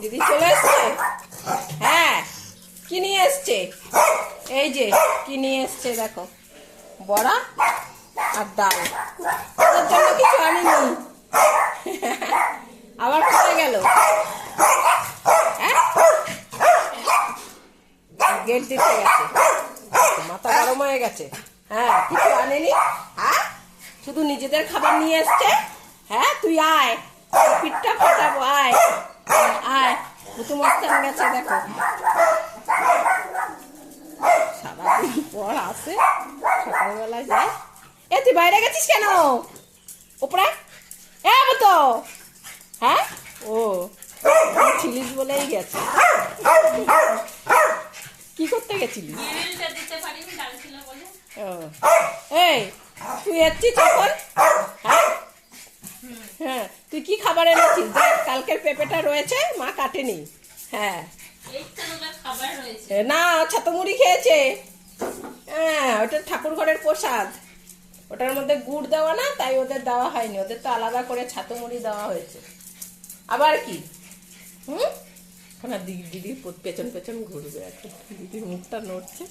দিদি চলে এসছে? হ্যাঁ কি নিয়ে এসছে? এই যে, কি নিয়ে এসছে দেখো। বড়া আর ডাল। ওর জন্য কিছু আনিনি। আবার কোথায় গেল? হ্যাঁ? গেট দিতে গেছে। মাথা গরম হয়ে গেছে। হ্যাঁ কিছু আনেনি? হ্যাঁ? শুধু নিজেদের খাবার নিয়ে এসছে? হ্যাঁ তুই আয়। পিঠটা ফাটাবো, আয়। আয় ভুতু মস্তান গেছে দেখো। সারাদিন পর আসে সকালবেলা যায় এ তুই বাইরে গেছিস কেন? ওপরে এ তো হ্যাঁ? ও ছিলিস বলেই গেছে। কি করতে গেছিলি? এই তুই এসছিস তখন হ্যাঁ তুই কি খাবার এনেছিস? দেখ কালকের পেঁপেটা রয়েছে মা কাটেনি। হ্যাঁ। না ছাতু মুড়ি খেয়েছে। হ্যাঁ ওটা ঠাকুর ঘরের প্রসাদ। ওটার মধ্যে গুড় দেওয়া না তাই ওদের দেওয়া হয়নি। ওদের তো আলাদা করে ছাতু মুড়ি দেওয়া হয়েছে। আবার কি? হুম? না দিদি দিদির পেছন পেছন ঘুরবে এখন। দিদির মুখটা নড়ছে।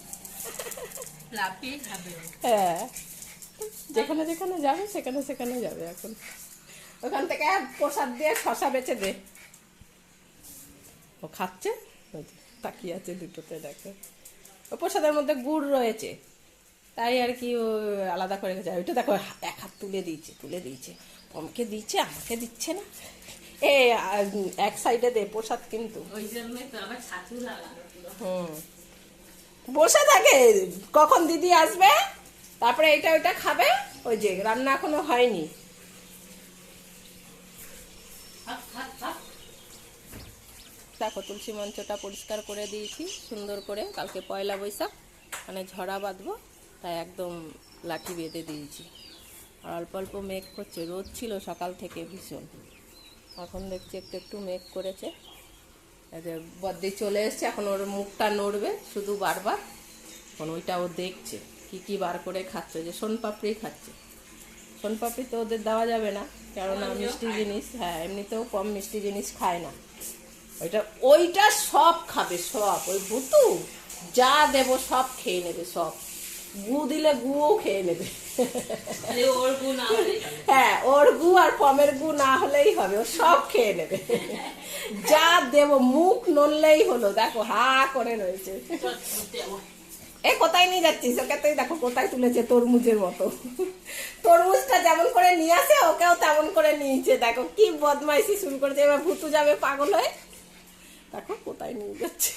হ্যাঁ। যেখানে যেখানে যাবে সেখানে সেখানে যাবে এখন। ওখান থেকে প্রসাদ দিয়ে শশা বেচে দে। ও খাচ্ছে? তাকিয়ে আছে দুটোতে দেখো। ও প্রসাদের মধ্যে গুড় রয়েছে। তাই আর কি ও আলাদা করে গেছে ওইটা দেখো এক হাত তুলে দিয়েছে তুলে দিয়েছে। পমকে দিচ্ছে আমাকে দিচ্ছে না। এ এক সাইডে দে প্রসাদ কিন্তু। হুম। বসে থাকে কখন দিদি আসবে? তারপরে এটা ওইটা খাবে? ওই যে রান্না এখনও হয়নি। দেখো তুলসী মঞ্চটা পরিষ্কার করে দিয়েছি, সুন্দর করে। কালকে পয়লা বৈশাখ মানে ঝরা বাঁধবো, তাই একদম লাঠি বেঁধে দিয়েছি। আর অল্প অল্প মেঘ করছে, রোদ ছিল সকাল থেকে ভীষণ। এখন দেখছি একটু একটু মেঘ করেছে। বদ্দি চলে এসছে, এখন ওর মুখটা নড়বে শুধু বারবার। এখন ওইটা ও দেখছে, কি কি বার করে খাচ্ছে, যে সোনপাপড়ি খাচ্ছে। সোনপাপড়ি তো ওদের দেওয়া যাবে না, কেননা মিষ্টি জিনিস হ্যাঁ এমনিতেও কম মিষ্টি জিনিস খায় না। ওইটা ওইটা সব খাবে সব। ওই ভুতু যা দেব সব খেয়ে নেবে সব। গু দিলে গুও খেয়ে নেবে। আমাদের হ্যাঁ ওর গু আর পমের গু না হলেই হবে ও সব খেয়ে নেবে। যা দেব মুখ নড়লেই হলো দেখো হা করে রয়েছে। এ কোথায় নিয়ে যাচ্ছিস? ওকে তুই দেখো কোথায় তুলেছে তরমুজের মতো। তরমুজটা যেমন করে নিয়ে আসে ওকেও তেমন করে নিয়েছে। দেখো কি বদমাইশি শুরু করেছে। এবার ভুতু যাবে পাগল হয়ে। দেখো, কোথায় নিয়ে যাচ্ছে?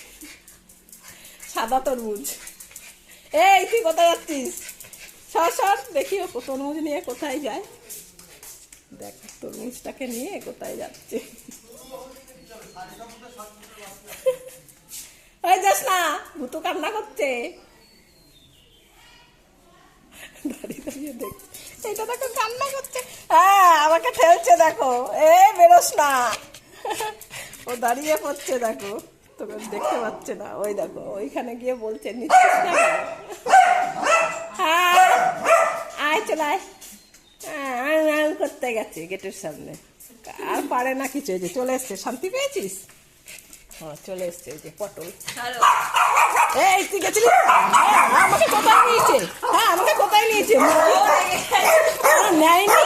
সাদা তরমুজ। এই, তুই কোথায় যাচ্ছিস? সর সর, দেখি তরমুজ নিয়ে কোথায় যায়। দেখ, তরমুজটাকে নিয়ে কোথায় যাচ্ছে। ওই যাস না, ভুতু কান্না করছে। দাঁড়িয়ে দাঁড়িয়ে দেখ। এটা দেখো, কান্না করছে। হ্যাঁ আমাকে ঠেলছে দেখো। এ বেরোস না। ও দাঁড়িয়ে পড়ছে দেখো। তোকে দেখতে পাচ্ছে না। ওই দেখো ওইখানে গিয়ে বলছে? হ্যাঁ আয় চলে আয়। হ্যাঁ, আং আং করতে গেছে গেটের সামনে। আর পারে না কিছু যে চলে এসছে। শান্তি পেয়েছিস? হ্যাঁ চলে এসছে যে পটল। এই তুই গেছিলি? হ্যাঁ, আমাকে কোথায় নিয়েছে? হ্যাঁ আমাকে কোথায় নিয়েছে? নেয়নি?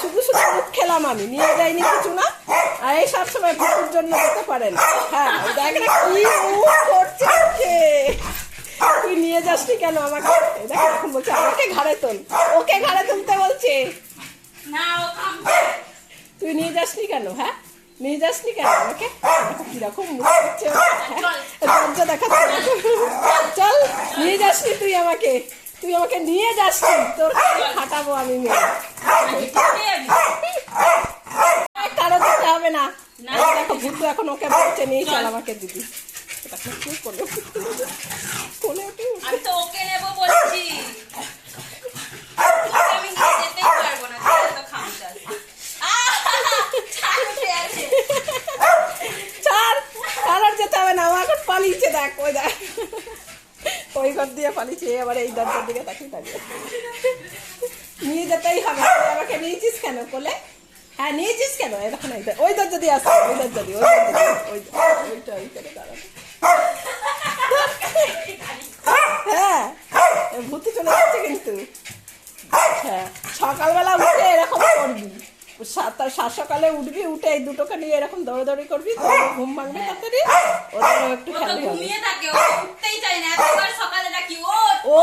শুধু শুধু খেলাম আমি নিয়ে যাইনি কিছু না? আর এই সব সময় ভুতুর জন্য যেতে পারে না হ্যাঁ দেখ না কি করছে ওকে। তুই নিয়ে যাসনি কেন আমাকে? দেখ এখন বলছে আমাকে ঘাড়ে তোল। ওকে ঘাড়ে তুলতে বলছে। না ও তুই নিয়ে যাসনি কেন হ্যাঁ? নিয়ে যাসনি কেন আমাকে? দেখো কীরকম মুখ করছে ও, হ্যাঁ? দেখাচ্ছে চল নিয়ে যাসনি তুই আমাকে। তুই আমাকে নিয়ে যাসনি। তোর খাটাবো আমি মেয়ে। হবে না। না। দেখো ভুতু এখন ওকে বলছে নিয়ে চল আমাকে দিদি। আমি তো ওকে নেব বলছি। আমি যেতেই পারব না তো খামটা ছাড় ছাড় আর যেতে হবে না ও এখন পালিয়েছে দেখ ওই দেখ। ওই ঘর দিয়ে পালিয়েছে এবার এই দরজার দিকে তাকিয়ে থাকবে নিয়ে যেতেই হবে আমাকে নিয়েছিস কেন কোলে? হ্যাঁ নিয়েছিস কেন এরকম ওই দরজা দিয়ে আসছে ওই দরজা দিয়ে ওই দরজা হ্যাঁ ভূতে চলে যাচ্ছে কিন্তু হ্যাঁ সকালবেলা উঠে এরকম করবি সাত সাত সকালে উঠবি উঠে এই দুটোকে নিয়ে এরকম দৌড়াদৌড়ি করবি তোর ঘুম ভাঙবে তাড়াতাড়ি ওদেরও একটু তো হবে ও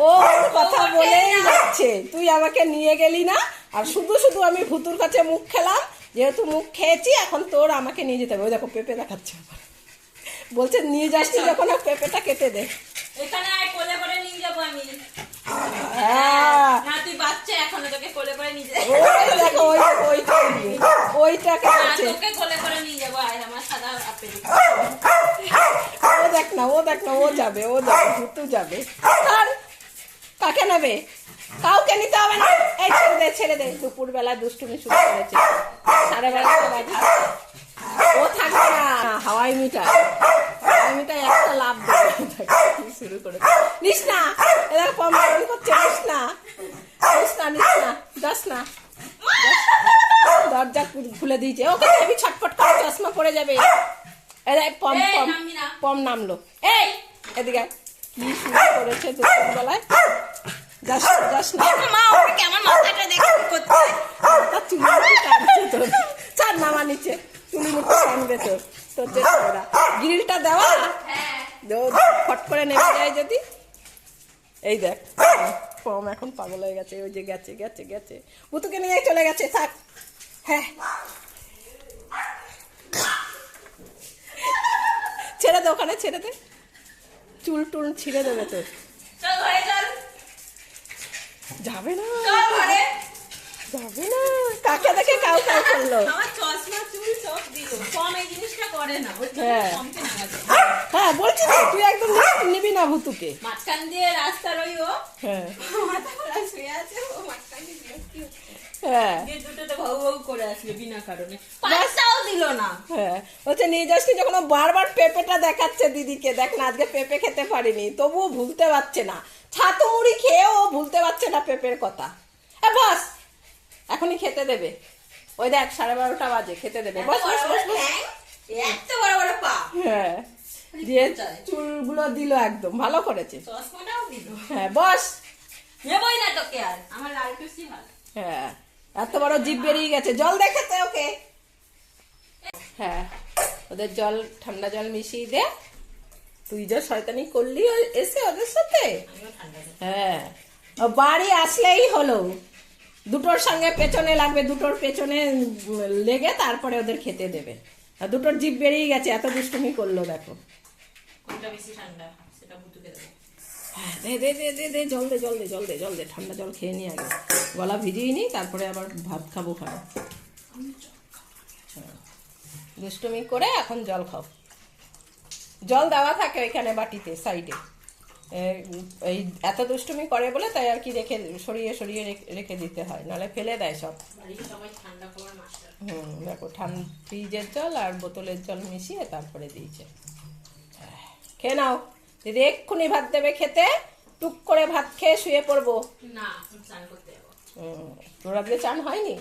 ও কথা বলেই। যাচ্ছে তুই আমাকে নিয়ে গেলি না আর শুধু শুধু আমি ভুতুর কাছে মুখ খেলাম যেহেতু মুখ খেয়েছি এখন তোর আমাকে নিয়ে যেতে হবে। ওই দেখো পেঁপে দেখাচ্ছে আবার বলছে নিয়ে যাচ্ছি যখন আর পেঁপেটা কেটে দে। এখানে আয় কোলে করে নিয়ে যাব আমি। হ্যাঁ। না তুই বাচ্চা এখনও তোকে কোলে করে নিয়ে যাব। ওই দেখো ওই ওইটা ওইটাকে না, তোকে কোলে করে নিয়ে যাব। আয় আমার সাদা আপেল। ও দেখ না ও দেখ না ও যাবে ও যাবে ভুতু যাবে। আর কাকে নেবে? কাউকে নিতে হবে না। এই ছেড়ে দে ছেড়ে দে। দুপুরবেলা দুষ্টুমি শুরু করেছে। সাড়ে বারোটা বাজে ও থাকবে না। হাওয়াই মিঠাই। হাওয়াই একটা লাভ দেবে শুরু করেছে। নিস না। এরা করছে। নিস না। নিস না নিস না। যাস না। দরজা খুলে দিয়েছে। ওকে আমি ছটফট করে চশমা পড়ে যাবে। এরা পম পম। পম নামলো। এই এদিকে। কি শুরু করেছে দুপুরবেলায়? যাস যাস না মা ওকে আমার মাথাটা দেখে করতে তার চুলি মুঠি টানছে তোর? চার নামা নিচে। চুলি মুঠি টানবে তোর তোর যে ওরা গ্রিলটা দেওয়া? ও ফট করে নেমে যায় যদি। এই দেখ পম এখন পাগল হয়ে গেছে ওই যে গেছে গেছে গেছে। বুতুকে নিয়ে চলে গেছে থাক। হ্যাঁ। ছেড়ে দে ওখানে ছেড়ে দে। চুল টুল ছিঁড়ে দেবে তোর। যাবে না। যাবে না। কাকে দেখে কাউ কাউ করল? আমার চশমা চুল সব দিল। কম এই জিনিসটা করে না ওই হ্যাঁ। হ্যাঁ বলছি তো তুই একদম নিবি- না ভুতুকে। মাঝখান দিয়ে রাস্তা রই ও। হ্যাঁ। মাথা শুয়ে আছে ও মাঝখান দিয়ে। হ্যাঁ। করে বিনা কারণে। পাঁচটাও দিল না। হ্যাঁ। হচ্ছে নিয়ে যাসনি যখন বারবার পেঁপেটা দেখাচ্ছে দিদিকে দেখ না আজকে পেঁপে খেতে পারিনি তবুও ভুলতে পারছে না। ছাতু মুড়ি খেয়েও ভুলতে পারছে না পেঁপের কথা। এ বস এখনই খেতে দেবে। ওই দেখ সাড়ে বারোটা বাজে খেতে দেবে। বস বস বস বস। এত বড় বড় পা। হ্যাঁ। দিয়ে চুলগুলো দিল একদম ভালো করেছে। চশমাটাও দিল। হ্যাঁ বস। নেবই না তোকে আর আমার লাল টুসি ভালো হ্যাঁ। এত বড় জিভ বেরিয়ে গেছে। জল দেখাতে ওকে। হ্যাঁ ওদের জল, ঠান্ডা জল মিশিয়ে দে। তুই যা শয়তানি করলি এসে ওদের সাথে। হ্যাঁ বাড়ি আসলেই হলো। দুটোর সঙ্গে পেছনে লাগবে, দুটোর পেছনে লেগে তারপরে ওদের খেতে দেবে। আর দুটোর জিভ বেরিয়ে গেছে, এত দুষ্টুমি করল, দেখো। কোনটা বেশি ঠান্ডা, সেটা দে দে দে দে দে জল দে জল দে জল দে জল দে ঠান্ডা জল খেয়ে নি আগে। গলা ভিজিয়ে নি তারপরে আবার ভাত খাব খাব। হ্যাঁ। দুষ্টুমি করে এখন জল খাও। জল দেওয়া থাকে ওইখানে বাটিতে সাইডে। এই এত দুষ্টুমি করে বলে তাই আর কি রেখে সরিয়ে সরিয়ে রেখে- দিতে হয় নাহলে ফেলে দেয় সব। হুম দেখো ঠান্ডা ফ্রিজের জল আর বোতলের জল মিশিয়ে তারপরে দিয়েছে। খেয়ে নাও। দিদি এক্ষুনি ভাত দেবে খেতে টুক করে ভাত খেয়ে শুয়ে পড়ব। না চান করতে তোর চান হয়নি?